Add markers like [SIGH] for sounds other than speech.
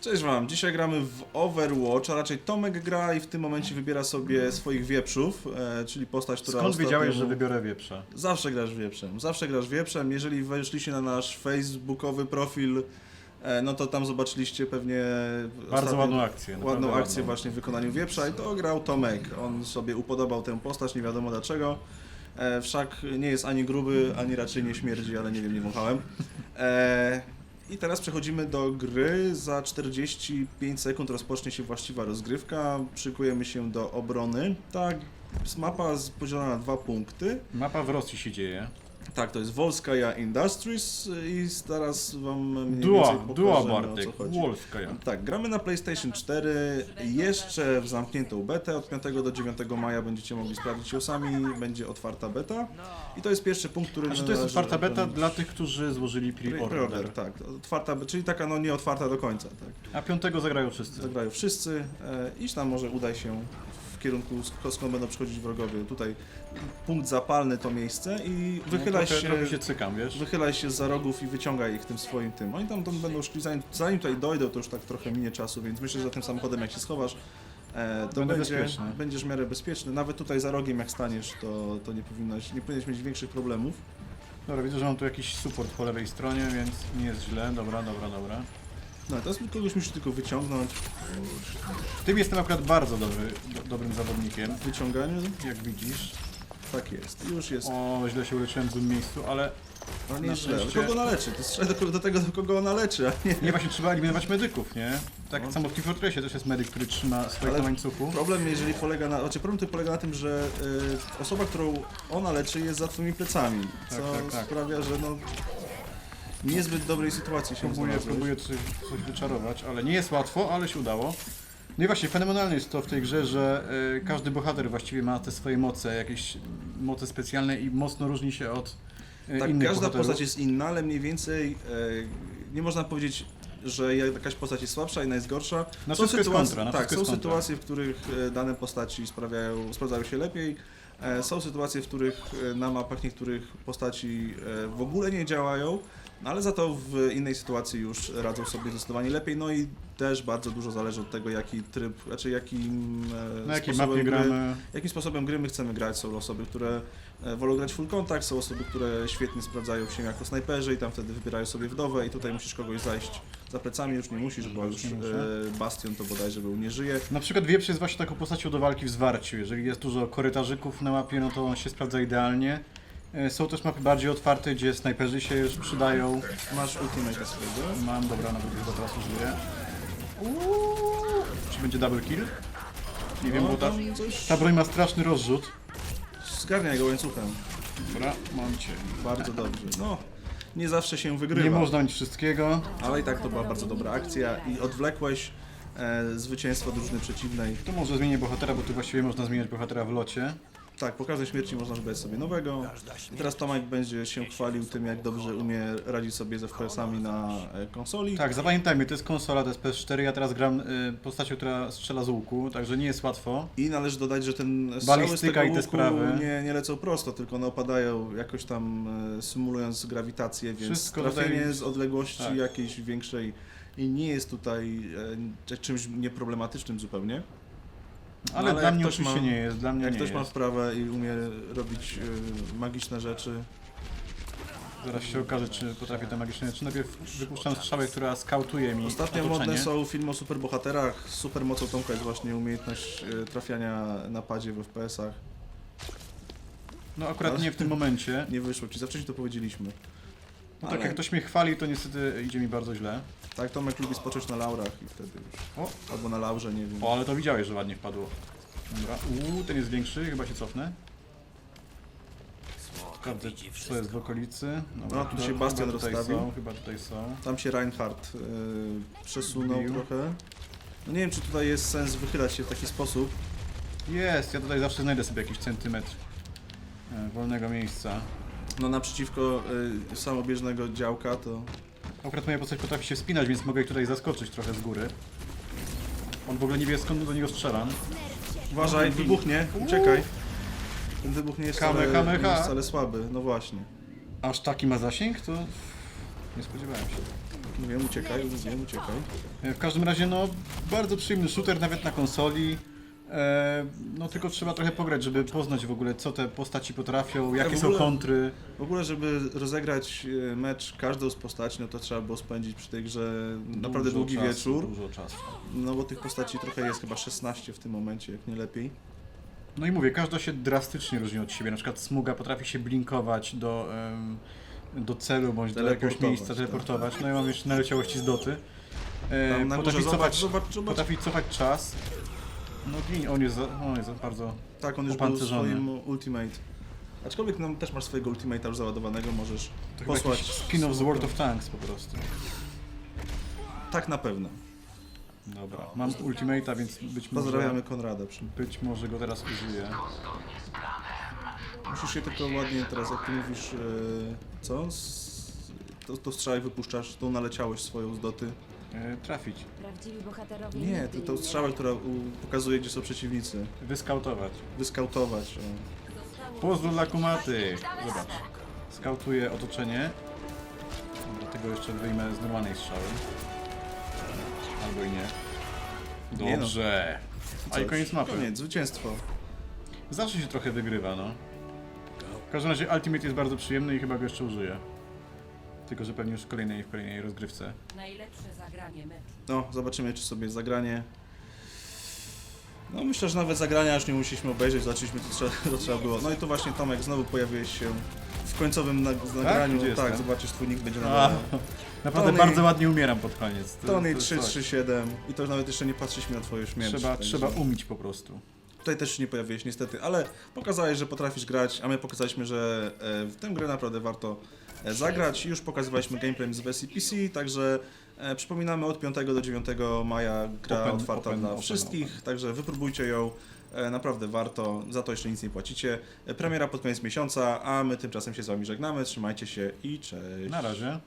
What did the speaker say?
Cześć wam, dzisiaj gramy w Overwatch, a raczej Tomek gra i w tym momencie wybiera sobie swoich wieprzów, e, czyli postać, która Skąd wiedziałeś, że wybiorę wieprza? Zawsze grasz wieprzem, zawsze grasz wieprzem. Jeżeli weszliście na nasz facebookowy profil, e, no to tam zobaczyliście pewnie Bardzo ładną akcję. naprawdę ładną akcję ładną. właśnie w wykonaniu wieprza i to grał Tomek. On sobie upodobał tę postać, nie wiadomo dlaczego. E, wszak nie jest ani gruby, ani raczej nie śmierdzi, ale nie wiem, nie wąchałem. E, I teraz przechodzimy do gry. Za 45 sekund rozpocznie się właściwa rozgrywka. Szykujemy się do obrony. Tak, mapa podzielona na dwa punkty. Mapa w Rosji się dzieje. Tak, to jest Volskaja Industries i teraz wam mniej Dua, więcej dua pokażemy, o Bartek, co chodzi. Wolska ja. Tak, gramy na PlayStation 4 jeszcze w zamkniętą betę. Od 5 do 9 maja będziecie mogli sprawdzić ją sami. Będzie otwarta beta. I to jest pierwszy punkt, który Znaczy to jest należy otwarta beta dla tych, którzy złożyli Pre-order, pre-order. tak. Otwarta, czyli taka no nie otwarta do końca, tak. A piątego zagrają wszyscy. Zagrają wszyscy. E, iść tam może udaj się kierunku sk- skąd będą przychodzić wrogowie. Tutaj punkt zapalny to miejsce i wychylaj no, trochę, się... Trochę się cykam, wiesz? Wychylaj się za rogów i wyciągaj ich tym swoim tym. Oni tam, tam będą szli, zanim, zanim tutaj dojdą, to już tak trochę minie czasu, więc myślę, że za tym samochodem jak się schowasz, e, to Będę będzie, bezpieczny. będziesz w miarę bezpieczny. Nawet tutaj za rogiem jak staniesz, to, to nie, powinnaś, nie powinieneś mieć większych problemów. Dobra, widzę, że mam tu jakiś support po lewej stronie, więc nie jest źle. Dobra, dobra, dobra. No teraz kogoś musisz tylko wyciągnąć tym jestem akurat bardzo dobry, do, dobrym zawodnikiem, w wyciąganiu. jak widzisz. Tak jest, już jest. O, źle się uleczyłem w złym miejscu, ale No nie na jest źle. szczęście- Kogo naleczy? To strzelaj do, do tego, do kogo ona leczy, a nie... nie właśnie trzeba eliminować medyków, nie? Tak No. samo w Team Fortressie też jest medyk, który trzyma swoich Ale na łańcuchu. Problem, jeżeli polega na. Znaczy, problem tu polega na tym, że y, osoba, którą ona leczy, jest za twoimi plecami. Tak, co tak, tak. sprawia, że no. Niezbyt dobrej sytuacji się Próbuję, znalazłeś. próbuję coś, coś wyczarować, ale nie jest łatwo, ale się udało. No i właśnie, fenomenalne jest to w tej grze, że y, każdy bohater właściwie ma te swoje moce, jakieś moce specjalne i mocno różni się od y, Tak, innych każda bohaterów. postać jest inna, ale mniej więcej e, nie można powiedzieć, że jakaś postać jest słabsza, inna jest gorsza. Na wszystko jest kontra, na tak, wszystko są jest kontra. sytuacje, w których e, dane postaci sprawiają, sprawdzają się lepiej. E, są sytuacje, w których e, na mapach niektórych postaci e, w ogóle nie działają, no ale za to w innej sytuacji już radzą sobie zdecydowanie lepiej. No i też bardzo dużo zależy od tego, jaki tryb, znaczy jakim e, Na jakiej sposobem mapie gry- gramy? jakim sposobem gry my chcemy grać. Są osoby, które e, wolą grać full contact, są osoby, które świetnie sprawdzają się jako snajperzy i tam wtedy wybierają sobie wdowę i tutaj musisz kogoś zajść za plecami, już nie musisz, bo już Nie e. Bastion to bodajże był, nie żyje. Na przykład Wieprz jest właśnie taką postacią do walki w zwarciu. Jeżeli jest dużo korytarzyków na mapie, no to on się sprawdza idealnie. Y, Są też mapy bardziej otwarte, gdzie snajperzy się już przydają. Masz ultimate swojego. Mam, dobra, nawet chyba teraz użyję. Uuu, Czy będzie double kill? Nie wiem, No, bo ta, tam coś... ta broń ma straszny rozrzut. Zgarniaj go łańcuchem. Dobra, mam cię. Bardzo dobrze. No, nie zawsze się wygrywa. Nie można mieć wszystkiego. Ale i tak to była bardzo dobra akcja i odwlekłeś e, zwycięstwo drużyny przeciwnej. To może zmienię bohatera, bo tu właściwie można zmieniać bohatera w locie. Tak, po każdej śmierci można wybrać sobie nowego. I teraz Tomek będzie się chwalił tym, jak dobrze umie radzić sobie ze FPS-ami na e, konsoli. Tak, zapamiętajmy, to jest konsola, to jest PS4, ja teraz gram y, postacią, która strzela z łuku, także nie jest łatwo. I należy dodać, że ten strzały z Balistyka tego i te łuku sprawy. nie, nie lecą prosto, tylko one opadają jakoś tam e, symulując grawitację, więc Wszystko trafienie tutaj- z odległości tak. jakiejś większej i nie jest tutaj e, czymś nieproblematycznym zupełnie. Ale, No, ale dla jak mnie oczywiście ma- nie jest, dla mnie Jak nie ktoś jest. ma wprawę i umie robić e, magiczne rzeczy, Zaraz się okaże, czy potrafię te magiczne rzeczy. Najpierw wypuszczam strzałę, która skautuje mi Ostatnio otoczenie. modne są filmy o superbohaterach. Super mocą Tomka jest właśnie umiejętność e, trafiania na padzie w FPS-ach. No akurat Ale- nie w tym momencie. [LAUGHS] Nie wyszło ci, za wcześnie to powiedzieliśmy. No tak Ale- jak ktoś mnie chwali, to niestety idzie mi bardzo źle. Tak, Tomek lubi spocząć na laurach i wtedy już. O, Albo na laurze, nie wiem. o ale to widziałeś, że ładnie wpadło. Dobra, uuu, ten jest większy, chyba się cofnę. Sprawdzę, co jest w okolicy. Dobra, No, tu się Bastian chyba tutaj rozstawił. są, chyba tutaj są. Tam się Reinhardt e, przesunął Wbił. trochę. No nie wiem, czy tutaj jest sens wychylać się w taki sposób. Jest, ja tutaj zawsze znajdę sobie jakiś centymetr e, wolnego miejsca. No naprzeciwko e, samobieżnego działka to... Akurat moja postać potrafi się wspinać, więc mogę ich tutaj zaskoczyć trochę z góry. On w ogóle nie wie skąd do niego strzelam. Uważaj, wybuchnie, uciekaj. Ten wybuch nie jest, wcale, nie jest wcale słaby, no właśnie. Aż taki ma zasięg? To nie spodziewałem się. Mówiłem uciekaj, mówiłem uciekaj. W każdym razie, no, bardzo przyjemny shooter nawet na konsoli. E, no tylko trzeba trochę pograć, żeby poznać w ogóle, co te postaci potrafią, jakie w są ogóle- kontry. W ogóle, żeby rozegrać e, mecz każdą z postaci, no to trzeba było spędzić przy tej grze naprawdę Dużo długi czasu, wieczór. Dużo czasu. No bo tych postaci trochę jest, chyba 16 w tym momencie, jak nie lepiej. No i mówię, każda się drastycznie różni od siebie. Na przykład smuga potrafi się blinkować do, do celu bądź do jakiegoś Teleportować, miejsca, tak. teleportować. No i mam jeszcze naleciałości z doty. E, Tam potrafi, zobacz, cofać, zobacz, zobacz. potrafi cofać czas. No gin, on jest, za- on jest bardzo... Tak, on już był Opancerzony. swoim ultimate. Aczkolwiek no, też masz swojego ultimate'a już załadowanego, możesz chyba posłać. jakiś spin-off z World of Tanks po prostu. Tak na pewno. Dobra, mam ultimate'a, więc być może, Pozdrawiamy Konrada. Przy... być może go teraz użyję. Musisz się tylko ładnie teraz, jak ty mówisz, e, co? To, to wypuszczasz, tą naleciałeś swoją z doty. E, trafić, Prawdziwi bohaterowie Nie, nigdy to, tą strzałę, która u, pokazuje, gdzie są przeciwnicy. wyskautować. Wyskautować. O. Pozdro dla kumaty! Zobacz. Skautuję otoczenie. Dlatego jeszcze wyjmę z normalnej strzały. Albo i nie. Nie no. Dobrze. A i Coś. koniec mapy. Koniec, zwycięstwo. Zawsze się trochę wygrywa, no. W każdym razie Ultimate jest bardzo przyjemny i chyba go jeszcze użyję. Tylko, że pewnie już w kolejnej, w kolejnej rozgrywce. Najlepsze zagranie meczu. No, zobaczymy, czy sobie zagranie. No myślę, że nawet zagrania już nie musieliśmy obejrzeć, zobaczyliśmy co trzeba, co trzeba było. No i tu właśnie Tomek, znowu pojawiłeś się w końcowym nag- nagraniu. Gdzie Tak, jestem? zobaczysz, twój nick będzie na A, naprawdę Tony- bardzo ładnie umieram pod koniec. To- Tony to jest coś. 337 i to nawet jeszcze nie patrzyliśmy na twoją śmierć. Trzeba, także trzeba umieć po prostu. Tutaj też się nie pojawiłeś niestety, ale pokazałeś, że potrafisz grać, a my pokazaliśmy, że e, w tę grę naprawdę warto zagrać. Już pokazywaliśmy gameplay z wersji PC, także e, przypominamy od 5 do 9 maja gra Open, otwarta open, dla open, wszystkich, także wypróbujcie ją. E, Naprawdę warto, za to jeszcze nic nie płacicie. E, Premiera pod koniec miesiąca, a my tymczasem się z Wami żegnamy. Trzymajcie się i cześć. Na razie.